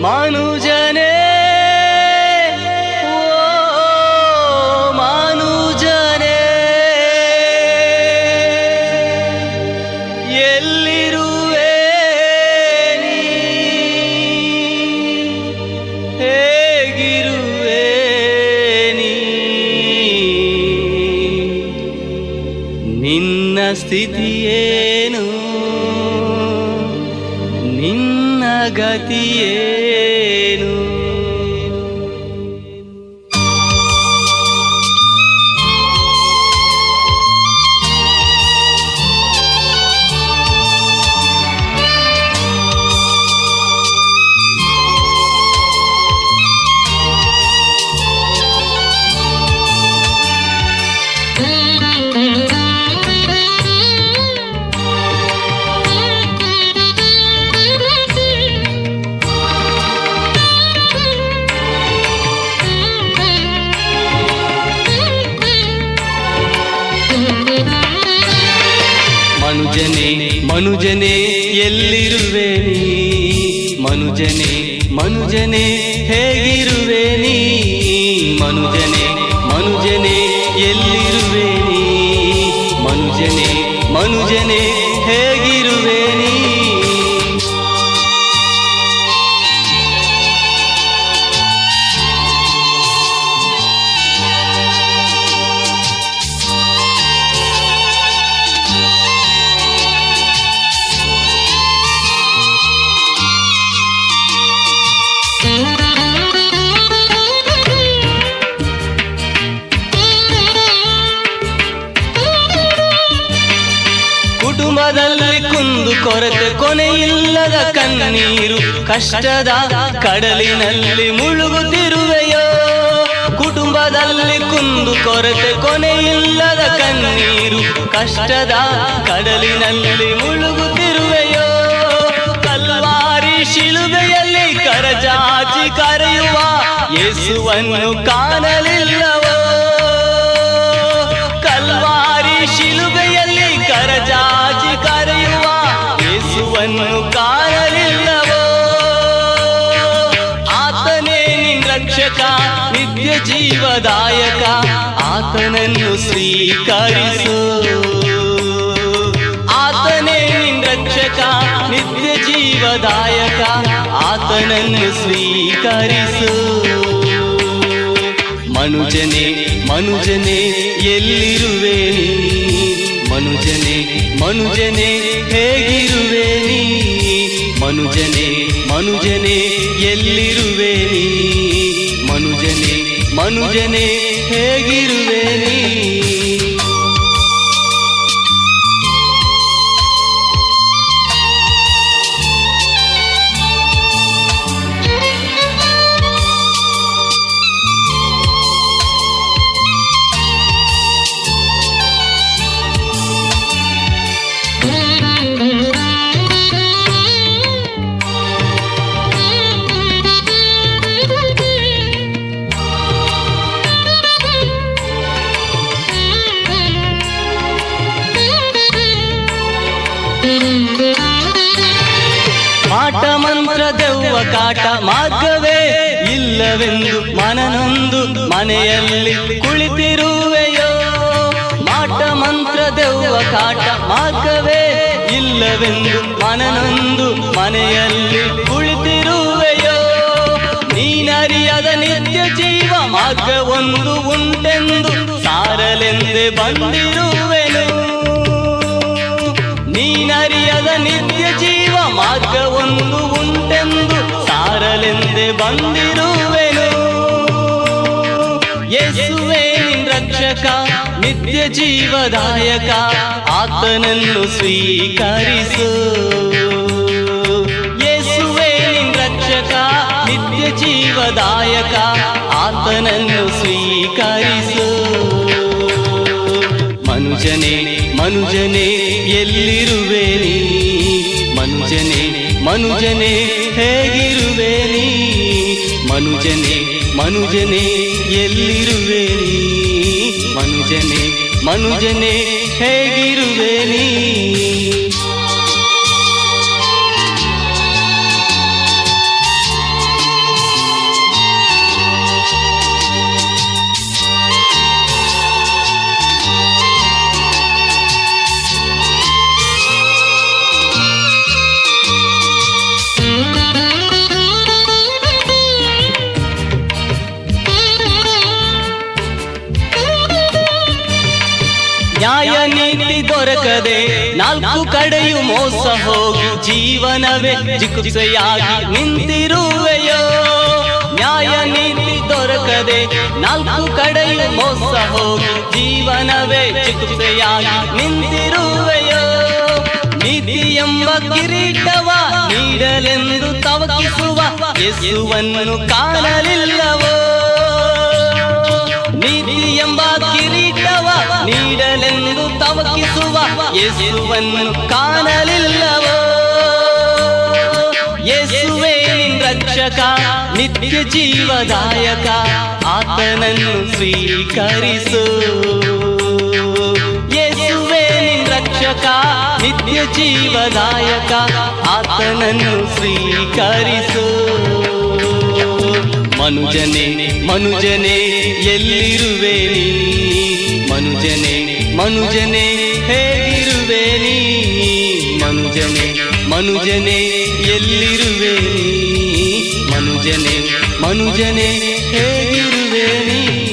ಮಾನುಜನೇ. ಓ ಮಾನುಜನೇ. ಎಲ್ಲಿರುವೆ ನೀ? ಹೇಗಿರುವೆ ನೀ? ನಿನ್ನ ಸ್ಥಿತಿಯೇನು ನಿನ್ನ ಗತಿಯೇನು ಮನುಜನೆ ಎಲ್ಲಿರುವೆ ನೀ? ಮನುಜನೆ ಮನುಜನೆ ಹೇಗಿರುವೆ ನೀ? ಮನುಜನೆ ಮನುಜನೆ ಎಲ್ಲಿರುವೆ ನೀ? ಮನುಜನೆ ಮನುಜನೆ ಕುಟುಂಬದಲ್ಲಿ ಕುಂದು ಕೊರತೆ ಕೊನೆಯಿಲ್ಲದ ಕಣ್ಣೀರು, ಕಷ್ಟದ ಕಡಲಿನಲ್ಲಿ ಮುಳುಗುತ್ತಿರುವೆಯೋ? ಕುಟುಂಬದಲ್ಲಿ ಕುಂದು ಕೊರತೆ ಕೊನೆಯಿಲ್ಲದ ಕಣ್ಣೀರು, ಕಷ್ಟದ ಕಡಲಿನಲ್ಲಿ ಮುಳುಗುತ್ತಿರುವೆಯೋ? ಕಲ್ವಾರಿ ಶಿಲುಬೆಯಲ್ಲಿ ಕರಜಾಚಿ ಕರೆಯುವ ಯೇಸುವನ್ನು ಕಾಣಲಿಲ್ಲವೋ ಯೇಸುವನ್ನು ಕಾಣಲಿಲ್ಲವೋ ಆತನೇ ರಕ್ಷಕ, ನಿತ್ಯ ಜೀವದಾಯಕ, ಆತನನ್ನು ಸ್ವೀಕರಿಸು. ಆತನೇ ರಕ್ಷಕ, ನಿತ್ಯ ಜೀವದಾಯಕ, ಆತನನ್ನು ಸ್ವೀಕರಿಸು. ಮನುಜನೆ ಮನುಜನೆ, ಎಲ್ಲಿರುವೆ ನೀ? ಮನುಜನೆ ಮನುಜನೆ ಹೇಗಿರುವೆ ನೀ? ಮನುಜನೆ ಮನುಜನೆ ಎಲ್ಲಿರುವೆ ನೀ? ಮನುಜನೆ ಮನುಜನೆ ಹೇಗಿರುವೆ ನೀ? ಕಾಟ ಮಾರ್ಗವೇ ಇಲ್ಲವೆಂದು ಮನನೊಂದು ಮನೆಯಲ್ಲಿ ಕುಳಿತಿರುವೆಯೋ. ಮಾಟ ಮಂತ್ರ ದೆವ್ವ ಕಾಟ ಮಾರ್ಗವೇ ಇಲ್ಲವೆಂದು ಮನನೊಂದು ಮನೆಯಲ್ಲಿ ಕುಳಿತಿರುವೆಯೋ. ನೀನರಿಯದ ನಿತ್ಯ ಜೀವ ಮಾರ್ಗ ಒಂದು ಉಂಟೆಂದು ಸಾರಲೆಂದೆ ಬಂದಿರುವೆನು. ನೀನರಿಯದ ನಿತ್ಯ ಜೀವ ಮಾರ್ಗ ಒಂದು ಉಂಟೆಂದು ಸಾರಲೆಂದೆ ಬಂದಿರುವೆನು. ಯೇಸುವೆ ರಕ್ಷಕ, ನಿತ್ಯ ಜೀವದಾಯಕ, ಆತನನ್ನು ಸ್ವೀಕರಿಸು. ಯೇಸುವೆ ರಕ್ಷಕ, ನಿತ್ಯ ಜೀವದಾಯಕ, ಆತನನ್ನು ಸ್ವೀಕರಿಸು. ಮನುಜನೇ ಮನುಜನೇ, ಎಲ್ಲಿರುವೆ ನೀ? ಮನುಜನೆ ಮನುಜನೆ ಹೇಗಿರುವೆ ನೀ? ಮನುಜನೆ ಮನುಜನೆ ಎಲ್ಲಿರುವೆ ನೀ? ಮನುಜನೆ ಮನುಜನೆ ಹೇಗಿರುವೆ ನೀ? ದೊರಕದೆ ನಾಲ್ಕು ಕಡೆಯು ಮೋಸ ಹೋಗಿ ಜೀವನವೇ ಚಿಕಿತ್ಸೆಯಾಗಿ ನಿಂತಿರುವೆಯೋ? ನ್ಯಾಯ ನೀತಿ ದೊರಕದೆ ನಾಲ್ಕು ಕಡೆಯು ಮೋಸ ಹೋಗಿ ಜೀವನವೇ ಚಿಕಿತ್ಸೆಯಾಗಿ ನಿಂತಿರುವೆಯೋ? ನಿಧಿ ಎಂಬ ಕಿರೀಟವ ನೀಡಲೆಂದು ತವಕಿಸುವ ಯೇಸುವನ್ನು ಕಾಣಲಿಲ್ಲವೋ? ನೀತಿ ಎಂಬ ಕಿರೀಟವ ನೀಡಲೆಂದು ತವಕಿಸುವ ಯೇಸುವನ್ನು ಕಾಣಲಿಲ್ಲವೋ? ಯೇಸುವೇ ರಕ್ಷಕ, ನಿತ್ಯ ಜೀವದಾಯಕ, ಆತನನ್ನು ಸ್ವೀಕರಿಸು. ಯೇಸುವೇ ರಕ್ಷಕ, ನಿತ್ಯ ಜೀವದಾಯಕ, ಆತನನ್ನು ಸ್ವೀಕರಿಸು. ಮನುಜನೆ ಮನುಜನೆ, ಎಲ್ಲಿರುವೆ ನೀ? ಮನುಜನೆ ಮನುಜನೆ, ಹೇಗಿರುವೆ ನೀ? ಮನುಜನೆ ಮನುಜನೆ, ಎಲ್ಲಿರುವೆ ನೀ? ಮನುಜನೆ ಮನುಜನೆ, ಹೇಗಿರುವೆ ನೀ?